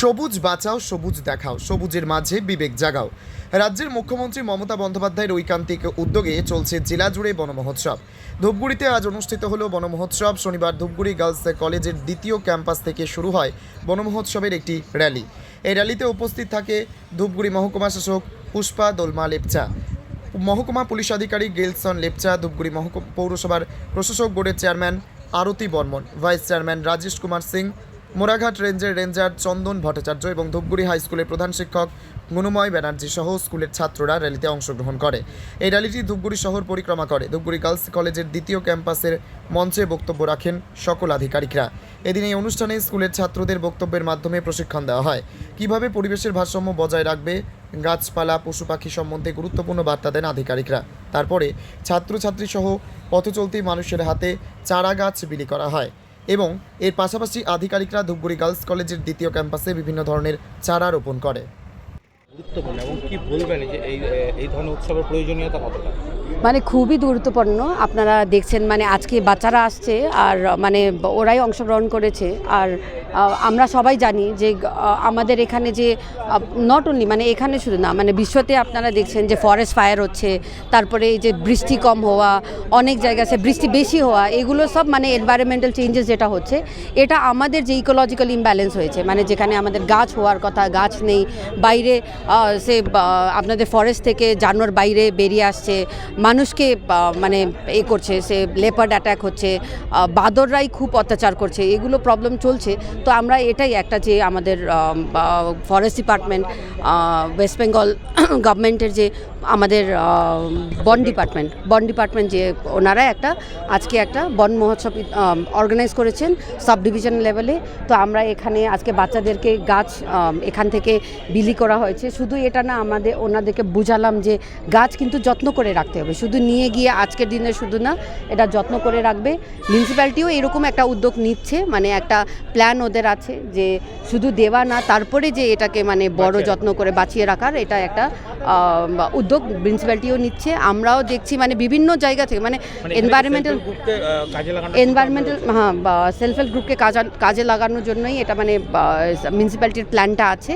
সবুজ বাঁচাও, সবুজ দেখাও, সবুজের মাঝে বিবেক জাগাও। রাজ্যের মুখ্যমন্ত্রী মমতা বন্দ্যোপাধ্যায়ের ঐকান্তিক উদ্যোগে চলছে জেলা জুড়ে বনমহোৎসব। ধূপগুড়িতে আজ অনুষ্ঠিত হলো বনমহোৎসব। শনিবার ধূপগুড়ি গার্লস কলেজের দ্বিতীয় ক্যাম্পাস থেকে শুরু হয় বনমহোৎসবের একটি র্যালি। এই র্যালিতে উপস্থিত থাকে ধূপগুড়ি মহকুমা শাসক পুষ্পা দোলমা লেপচা। মহকুমা পুলিশ আধিকারিক গেলসন লেপচা, ধূপগুড়ি মহকুমা পৌরসভার প্রশাসক বোর্ডের chairman Arati Barman, vice chairman Rajesh Kumar Singh Moraghat রেঞ্জের রেঞ্জার চন্দন ভট্টাচার্য এবং ধূপগুড়ি হাই স্কুলের প্রধান শিক্ষক গুণময় ব্যানার্জি সহ স্কুলের ছাত্ররা র্যালিতে অংশগ্রহণ করে। এই র্যালিটি ধূপগুড়ি শহর পরিক্রমা করে। ধূপগুড়ি গার্লস কলেজের দ্বিতীয় ক্যাম্পাসের মঞ্চে বক্তব্য রাখেন সকল আধিকারিকরা। এদিন এই অনুষ্ঠানে স্কুলের ছাত্রদের বক্তব্যের মাধ্যমে প্রশিক্ষণ দেওয়া হয়। কীভাবে পরিবেশের ভারসাম্য বজায় রাখবে? গাছপালা, পশু পাখি সম্বন্ধে গুরুত্বপূর্ণ বার্তা দেন আধিকারিকরা। তারপরে ছাত্রছাত্রী সহ পথচলতি মানুষের হাতে চারা গাছ বিলি করা হয়। এবং এর পাশাপাশি আধিকারিকরা ধূপগুড়ি গার্লস কলেজের দ্বিতীয় ক্যাম্পাসে বিভিন্ন ধরনের চারা রোপণ করে। গুরুত্বপূর্ণ এবং কি বলবেন যে এই এই ধরনের উৎসবের প্রয়োজনীয়তা কতটা? মানে খুবই গুরুত্বপূর্ণ। আপনারা দেখছেন মানে আজকে বাচ্চারা আসছে আর মানে ওরাই অংশগ্রহণ করেছে। আর আমরা সবাই জানি যে আমাদের এখানে যে নট অনলি মানে এখানে শুধু না মানে বিশ্বতে আপনারা দেখছেন যে ফরেস্ট ফায়ার হচ্ছে, তারপরে এই যে বৃষ্টি কম হওয়া, অনেক জায়গায় সে বৃষ্টি বেশি হওয়া, এগুলো সব মানে এনভায়রনমেন্টাল চেঞ্জেস যেটা হচ্ছে, এটা আমাদের যে ইকোলজিক্যাল ইমব্যালেন্স হয়েছে মানে যেখানে আমাদের গাছ হওয়ার কথা, গাছ নেই, বাইরে সে আপনাদের ফরেস্ট থেকে জানোয়ার বাইরে বেরিয়ে আসছে মানুষকে মানে এ করছে, সে লেপার্ড অ্যাট্যাক হচ্ছে বাদররাই খুব অত্যাচার করছে, এগুলো প্রবলেম চলছে। তো আমরা এটাই একটা যে আমাদের ফরেস্ট ডিপার্টমেন্ট ওয়েস্ট বেঙ্গল গভর্নমেন্টের যে আমাদের বন ডিপার্টমেন্ট বন ডিপার্টমেন্ট যে ওনারা একটা আজকে একটা বন মহোৎসব অর্গানাইজ করেছেন সাব ডিভিশন লেভেলে তো আমরা এখানে আজকে বাচ্চাদেরকে গাছ এখান থেকে বিলি করা হয়েছে। শুধু এটা না আমাদের ওনাদেরকে বুঝালাম যে গাছ কিন্তু যত্ন করে রাখতে হবে। শুধু নিয়ে গিয়ে আজকের দিনে শুধু না এটা যত্ন করে রাখবে। মিউনিসিপ্যালিটিও এরকম একটা উদ্যোগ নিচ্ছে মানে একটা প্ল্যান ওদের আছে যে শুধু দেওয়া না তারপরে যে এটাকে মানে বড় যত্ন করে বাঁচিয়ে রাখার এটা একটা আম, উদ্যোগ মিউনিসিপ্যালিটিও নিচ্ছে। আমরাও দেখছি মানে বিভিন্ন জায়গা থেকে মানে এনভায়রনমেন্টাল কাজে লাগানো এনভায়রনমেন্টাল হ্যাঁ সেলফ হেল্প গ্রুপকে কাজে কাজে লাগানোর জন্যই এটা মানে মিউনিসিপ্যালিটির প্ল্যানটা আছে।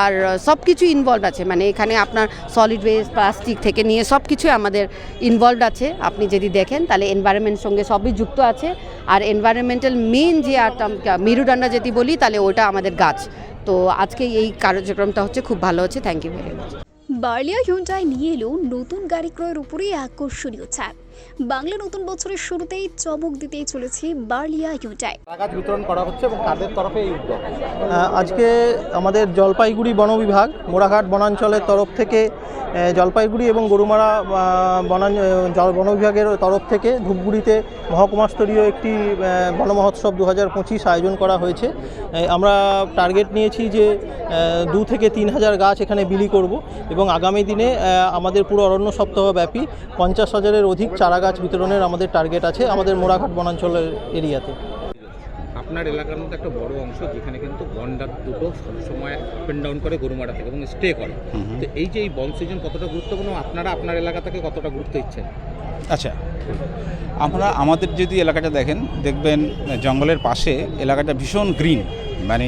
আর সব কিছু ইনভলভ আছে। মানে এখানে আপনার সলিড ওয়েস্ট প্লাস্টিক থেকে নিয়ে সব কিছুই আমাদের ইনভলভ আছে। আপনি যদি দেখেন তাহলে এনভায়রনমেন্ট সঙ্গে সবই যুক্ত আছে। আর এনভায়রনমেন্টাল মেন যে আটাম মেরুদণ্ড যদি বলি তাহলে ওটা আমাদের গাছ। তো আজকে এই কার্যক্রমটা হচ্ছে খুব ভালো হচ্ছে। Thank you very much Barlia Hyundai নিয়ে এলো নতুন গাড়ি ক্রয়ের উপরেই আকর্ষণীয় ছাড় বাংলা নতুন বছরের শুরুতেই চমক দিতেই চলেছে বার্লিয়া কাগজ বিতরণ করা হচ্ছে এবং কাদের তরফে এই উদ্যোগ। আজকে আমাদের জলপাইগুড়ি বন বিভাগ মোড়াঘাট বনাঞ্চলের তরফ থেকে জলপাইগুড়ি এবং গরুমারা বনাঞ্চ জল বন বিভাগের তরফ থেকে ধূপগুড়িতে মহকুমাস্তরীয় একটি আহ, বন মহোৎসব দু হাজার পঁচিশ আয়োজন করা হয়েছে। আমরা টার্গেট নিয়েছি যে দু থেকে তিন হাজার গাছ এখানে বিলি করব এবং আগামী দিনে আমাদের পুরো অরণ্য সপ্তাহব্যাপী পঞ্চাশ হাজারের অধিক চারা গাছ বিতরণের আমাদের টার্গেট আছে আমাদের মোড়াঘাট বনাঞ্চলের এরিয়াতে। আপনার এলাকার মধ্যে একটা বড় অংশ যেখানে কিন্তু গন্ডার দুটো সবসময় আপ অ্যান্ড ডাউন করে গরুমারা থেকে এবং স্টে করে। তো এই যে এই বন সিজন কতটা গুরুত্বপূর্ণ আপনারা আপনার এলাকা থেকে কতটা গুরুত্ব দিচ্ছেন? আচ্ছা আমরা আমাদের যদি এলাকাটা দেখেন দেখবেন জঙ্গলের পাশে এলাকাটা ভীষণ গ্রিন মানে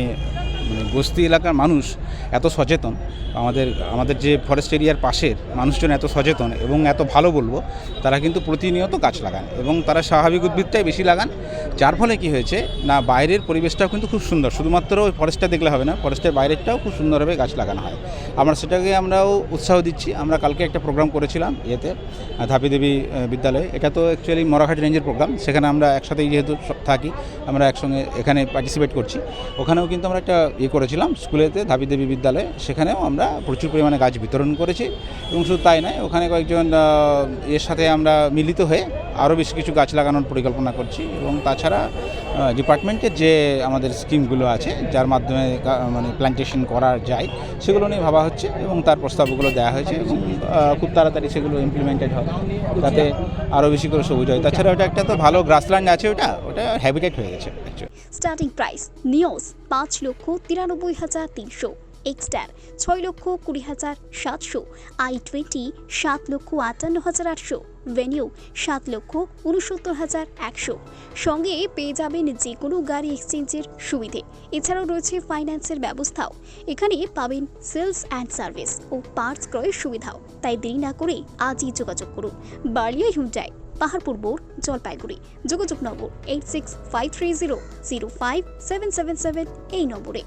মানে বস্তি এলাকার মানুষ এত সচেতন, আমাদের আমাদের যে ফরেস্ট এরিয়ার পাশের মানুষজন এত সচেতন এবং এত ভালো বলব, তারা কিন্তু প্রতিনিয়ত গাছ লাগান এবং তারা স্বাভাবিক উদ্ভিদটাই বেশি লাগান। যার ফলে কি হয়েছে, না বাইরের পরিবেশটাও কিন্তু খুব সুন্দর, শুধুমাত্র ওই ফরেস্টটা দেখলে হবে না ফরেস্টের বাইরেরটাও খুব সুন্দরভাবে গাছ লাগানো হয়। আমরা সেটাকে আমরাও উৎসাহ দিচ্ছি, আমরা কালকে একটা প্রোগ্রাম করেছিলাম ইয়েতে, ধাপি দেবী বিদ্যালয়ে। এটা তো অ্যাকচুয়ালি মরাঘাট রেঞ্জের প্রোগ্রাম সেখানে আমরা একসাথেই যেহেতু থাকি, আমরা একসঙ্গে এখানে পার্টিসিপেট করছি। ওখানেও কিন্তু আমরা একটা ইয়ে করেছিলাম স্কুলেতে ধাপি দেবী বিদ্যালয়ে। সেখানেও আমরা প্রচুর পরিমাণে গাছ বিতরণ করেছি এবং শুধু তাই নয়, ওখানে কয়েকজন এর সাথে আমরা মিলিত হয়ে আরও বেশ কিছু গাছ লাগানোর পরিকল্পনা করছি এবং তাছাড়া ডিপার্টমেন্টের যে আমাদের স্কিমগুলো আছে, যার মাধ্যমে মানে প্ল্যান্টেশন করা যায়, সেগুলো নিয়ে ভাবা হচ্ছে এবং তার প্রস্তাবগুলো দেওয়া হয়েছে এবং খুব তাড়াতাড়ি সেগুলো ইমপ্লিমেন্টেড হবে যাতে আরও বেশি করে সবুজ হয়। তাছাড়া ওটা একটা তো ভালো গ্রাসল্যান্ড আছে ওটা ওটা হ্যাবিটেট হয়ে গেছে স্টার্টিং প্রাইস নিওস পাঁচ লক্ষ তিরানব্বই হাজার তিনশো। এক্সটার ছয় লক্ষ কুড়ি হাজার সাতশো। আই টোয়েন্টি সাত লক্ষ আটান্ন হাজার আটশো। ভেনিউ সাত লক্ষ উনসত্তর হাজার একশো। সঙ্গে পেয়ে যাবেন যে কোনো গাড়ি এক্সচেঞ্জের সুবিধে। এছাড়াও রয়েছে ফাইন্যান্সের ব্যবস্থাও। এখানে পাবেন সেলস অ্যান্ড সার্ভিস ও পার্টস ক্রয়ের সুবিধাও। তাই দেরি না করে আজই যোগাযোগ করুন। Barlia Hyundai Paharpur board Jalpaiguri. যোগাযোগ number eight six five three zero zero five seven seven seven এই নম্বরে।